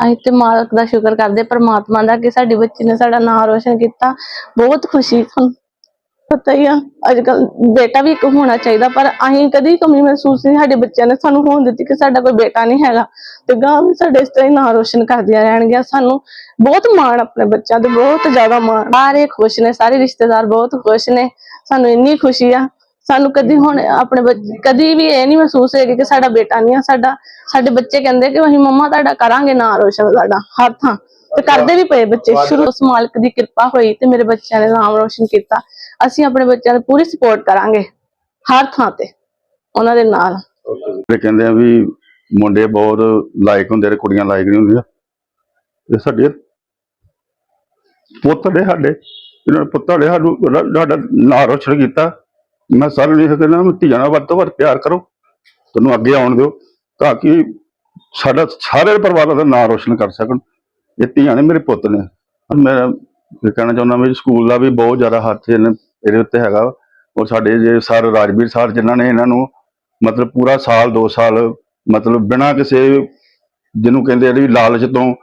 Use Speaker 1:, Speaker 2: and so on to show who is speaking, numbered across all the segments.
Speaker 1: ਅਸੀਂ ਤੇ ਮਾਲਕ ਦਾ ਸ਼ੁਕਰ ਕਰਦੇ, ਪਰਮਾਤਮਾ ਦਾ ਕਿ ਸਾਡੀ ਬੱਚੀ ਨੇ ਸਾਡਾ ਨਾਮ ਰੋਸ਼ਨ ਕੀਤਾ। ਬਹੁਤ ਖੁਸ਼ੀ ਸਾਨੂੰ ਪਤਾ ਹੀ ਆ ਅੱਜ ਕੱਲ ਬੇਟਾ ਵੀ ਇੱਕ ਹੋਣਾ ਚਾਹੀਦਾ, ਪਰ ਅਸੀਂ ਕਦੀ ਕਮੀ ਮਹਿਸੂਸ ਨਹੀਂ, ਸਾਡੇ ਬੱਚਿਆਂ ਨੇ ਸਾਨੂੰ ਹੋਣ ਦਿੱਤੀ ਕਿ ਸਾਡਾ ਕੋਈ ਬੇਟਾ ਨਹੀਂ ਹੈਗਾ। ਤੇ ਗਾਂ ਵੀ ਸਾਡੇ ਇਸ ਤਰ੍ਹਾਂ ਹੀ ਨਾਂ ਰੋਸ਼ਨ ਕਰਦੀਆਂ ਰਹਿਣਗੀਆਂ। ਸਾਨੂੰ ਬਹੁਤ ਮਾਣ ਆਪਣੇ ਬੱਚਿਆਂ ਤੇ, ਬਹੁਤ ਜ਼ਿਆਦਾ ਮਾਣ। ਸਾਰੇ ਖੁਸ਼ ਨੇ, ਸਾਰੇ ਰਿਸ਼ਤੇਦਾਰ ਬਹੁਤ ਖੁਸ਼ ਨੇ। ਸਾਨੂੰ ਇੰਨੀ ਖੁਸ਼ੀ ਆ। ਸਾਨੂੰ ਕਦੀ ਹੁਣ ਆਪਣੇ ਕਦੀ ਵੀ ਇਹ ਨਹੀਂ ਮਹਿਸੂਸ ਹੋਏਗਾ ਕਿ ਸਾਡਾ ਬੇਟਾ ਨਹੀਂ ਆ ਸਾਡਾ ਸਾਡੇ ਬੱਚੇ ਕਹਿੰਦੇ ਕਿ ਅਸੀਂ ਮੰਮਾ ਤੁਹਾਡਾ ਕਰਾਂਗੇ ਨਾਂ ਰੋਸ਼ਨ ਸਾਡਾ ਹਰ ਥਾਂ। ਤੇ ਕਰਦੇ ਵੀ ਪਏ ਬੱਚੇ ਸ਼ੁਰੂ ਉਸ ਮਾਲਕ ਦੀ ਕਿਰਪਾ ਹੋਈ ਤੇ ਮੇਰੇ ਬੱਚਿਆਂ ਨੇ ਨਾਮ ਰੋਸ਼ਨ ਕੀਤਾ। ਅਸੀਂ ਆਪਣੇ ਬੱਚਿਆਂ ਦੀ ਪੂਰੀ ਸਪੋਰਟ ਕਰਾਂਗੇ ਹਰ ਥਾਂ ਤੇ ਉਹਨਾਂ ਦੇ ਨਾਲ।
Speaker 2: ਇਹ ਕਹਿੰਦੇ ਆ ਵੀ ਮੁੰਡੇ ਬਹੁਤ ਲਾਇਕ ਹੁੰਦੇ ਨੇ ਕੁੜੀਆਂ ਲਾਇਕ ਨਹੀਂ ਹੁੰਦੀਆਂ ਇਹ ਸਾਡੇ ਪੁੱਤ ਨੇ ਸਾਡੇ ਇਹਨਾਂ ਨੇ ਪੁੱਤਾਂ ਨੇ ਸਾਨੂੰ ਸਾਡਾ ਨਾਂ ਰੋਸ਼ਨ ਕੀਤਾ। ਮੈਂ ਸਾਰਿਆਂ ਨੂੰ ਇਹ ਕਹਿੰਦਾ ਵੀ ਧੀਆਂ ਨਾਲ ਵੱਧ ਤੋਂ ਵੱਧ ਪਿਆਰ ਕਰੋ। ਤੁਹਾਨੂੰ ਅੱਗੇ ਆਉਣ ਦਿਓ, ਤਾਂ ਕਿ ਸਾਡਾ ਸਾਰੇ ਪਰਿਵਾਰ ਦਾ ਨਾਂ ਰੋਸ਼ਨ ਕਰ ਸਕਣ। ਇਹ ਧੀਆਂ ਨੇ ਮੇਰੇ ਪੁੱਤ ਨੇ। ਮੈਂ ਇਹ ਕਹਿਣਾ ਚਾਹੁੰਦਾ ਵੀ ਸਕੂਲ ਦਾ ਵੀ ਬਹੁਤ ਜ਼ਿਆਦਾ ਹੱਥ ਇਹਨੇ- ਇਹਦੇ ਉੱਤੇ ਹੈਗਾ ਵਾ। ਔਰ ਸਾਡੇ ਜੇ ਸਰ ਰਾਜਵੀਰ ਸਰ ਜਿਨ੍ਹਾਂ ਨੇ ਇਹਨਾਂ ਨੂੰ ਮਤਲਬ ਪੂਰਾ ਸਾਲ 2 ਸਾਲ ਮਤਲਬ ਬਿਨਾਂ ਕਿਸੇ ਜਿਹਨੂੰ ਕਹਿੰਦੇ ਆ ਵੀ ਲਾਲਚ ਤੋਂ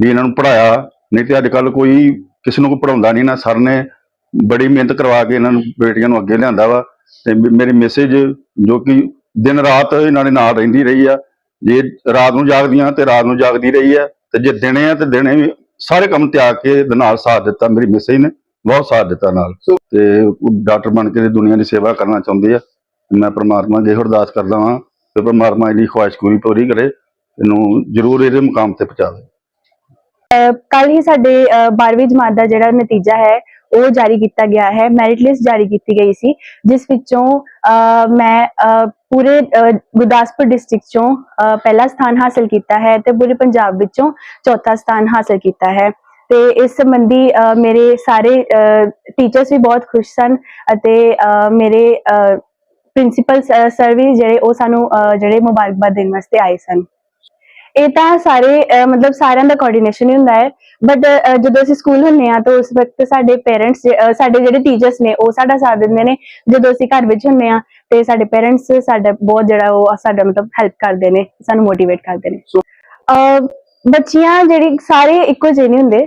Speaker 2: ਵੀ ਇਹਨਾਂ ਨੂੰ ਪੜਾਇਆ ਨਹੀਂ ਤੇ ਅੱਜ ਕੱਲ ਕੋਈ ਕਿਸੇ ਨੂੰ ਕੋਈ ਪੜਾਉਂਦਾ ਨਹੀਂ, ਨਾ ਸਰ ਨੇ ਬੜੀ ਮਿਹਨਤ ਕਰਵਾ ਕੇ ਇਹਨਾਂ ਨੂੰ ਬੇਟੀਆਂ ਨੂੰ ਅੱਗੇ ਲਿਆਂਦਾ ਵਾ ਤੇ ਮੇਰੀ ਮੈਸੇਜ ਜੋ ਕਿ ਦਿਨ ਰਾਤ ਇਹਨਾਂ ਦੇ ਨਾਲ ਰਹਿੰਦੀ ਰਹੀ ਆ, ਜੇ ਰਾਤ ਨੂੰ ਜਾਗਦੀਆਂ ਤੇ ਰਾਤ ਨੂੰ ਜਾਗਦੀ ਰਹੀ ਆ, ਤੇ ਜੇ ਦਿਨੇ ਆ ਤੇ ਦਿਨੇ ਵੀ ਸਾਰੇ ਕੰਮ ਤਿਆਗ ਕੇ ਨਾਲ ਸਾਥ ਦਿੱਤਾ, ਮੇਰੀ ਮੈਸੇਜ ਨੇ ਬਹੁਤ ਸਾਥ ਦਿੱਤਾ ਨਾਲ। ਤੇ ਡਾਕਟਰ ਬਣ ਕੇ ਤੇ ਦੁਨੀਆ ਦੀ ਸੇਵਾ ਕਰਨਾ ਚਾਹੁੰਦੇ ਆ। ਮੈਂ ਪਰਮਾਤਮਾ ਅੱਗੇ ਅਰਦਾਸ ਕਰਦਾ ਹਾਂ ਕਿ ਪ੍ਰਮਾਤਮਾ ਇਹਦੀ ਖੁਆਇਸ਼ ਪੂਰੀ ਪੂਰੀ ਕਰੇ, ਇਹਨੂੰ ਜ਼ਰੂਰ ਇਹਦੇ ਮੁਕਾਮ ਤੇ ਪਹੁੰਚਾਵੇ।
Speaker 3: ਕੱਲ ਹੀ ਸਾਡੇ 12ਵੀਂ ਜਮਾਤ ਦਾ ਜਿਹੜਾ ਨਤੀਜਾ ਹੈ ਉਹ ਜਾਰੀ ਕੀਤਾ ਗਿਆ ਹੈ ਮੈਰਿਟ ਲਿਸਟ ਜਾਰੀ ਕੀਤੀ ਗਈ ਸੀ, ਜਿਸ ਵਿੱਚੋਂ ਮੈਂ ਪੂਰੇ ਗੁਰਦਾਸਪੁਰ ਡਿਸਟ੍ਰਿਕਟ ਚੋਂ ਪਹਿਲਾ ਸਥਾਨ ਹਾਸਲ ਕੀਤਾ ਹੈ ਤੇ ਪੂਰੇ ਪੰਜਾਬ ਵਿੱਚੋਂ ਚੌਥਾ ਸਥਾਨ ਹਾਸਲ ਕੀਤਾ ਹੈ। ਤੇ ਇਸ ਸੰਬੰਧੀ ਮੇਰੇ ਸਾਰੇ ਟੀਚਰਸ ਵੀ ਬਹੁਤ ਖੁਸ਼ ਸਨ ਅਤੇ ਮੇਰੇ ਪ੍ਰਿੰਸੀਪਲ ਸਰ ਵੀ ਜਿਹੜੇ ਉਹ ਸਾਨੂੰ ਜਿਹੜੇ ਮੁਬਾਰਕਬਾਦ ਦੇਣ ਵਾਸਤੇ ਆਏ ਸਨ। ਇਹ ਤਾਂ ਸਾਰੇ ਮਤਲਬ ਸਾਰਿਆਂ ਦਾ ਕੋਆਰਡੀਨੇਸ਼ਨ ਹੀ ਹੁੰਦਾ ਹੈ। ਬਟ ਜਦੋਂ ਅਸੀਂ ਸਕੂਲ ਹੁੰਨੇ ਆ ਤਾਂ ਉਸ ਵਕਤ ਸਾਡੇ ਪੇਰੈਂਟਸ ਸਾਡੇ ਜਿਹੜੇ ਟੀਚਰਸ ਨੇ ਉਹ ਸਾਡਾ ਸਾਥ ਦਿੰਦੇ ਨੇ। ਜਦੋਂ ਅਸੀਂ ਘਰ ਵਿੱਚ ਹੁੰਨੇ ਆ ਤੇ ਸਾਡੇ ਪੇਰੈਂਟਸ ਸਾਡਾ ਬਹੁਤ ਜਿਹੜਾ ਉਹ ਸਾਡਾ ਮਤਲਬ ਹੈਲਪ ਕਰਦੇ ਨੇ ਸਾਨੂੰ ਮੋਟੀਵੇਟ ਕਰਦੇ ਨੇ। ਬੱਚੀਆਂ ਜਿਹੜੀ ਸਾਰੇ ਇੱਕੋ ਜਿਹੇ ਨਹੀਂ ਹੁੰਦੇ।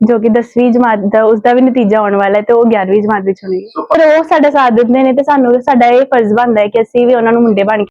Speaker 3: ਜੋ ਕਿ 10ਵੀਂ ਜਮਾਤ ਦਾ, ਉਸ ਦਾ ਵੀ ਨਤੀਜਾ ਆਉਣ ਵਾਲਾ ਹੈ ਤੇ ਉਹ 11ਵੀਂ ਜਮਾਤ ਵਿੱਚ ਹੋਣੀ ਹੈ। ਪਰ ਉਹ ਸਾਡਾ ਸਾਥ ਦਿੰਦੇ ਨੇ ਤੇ ਸਾਨੂੰ, ਸਾਡਾ ਇਹ ਫਰਜ਼ ਬਣਦਾ ਹੈ ਕਿ ਅਸੀਂ ਵੀ ਉਹਨਾਂ ਨੂੰ ਮੁੰਡੇ ਬਣ ਕੇ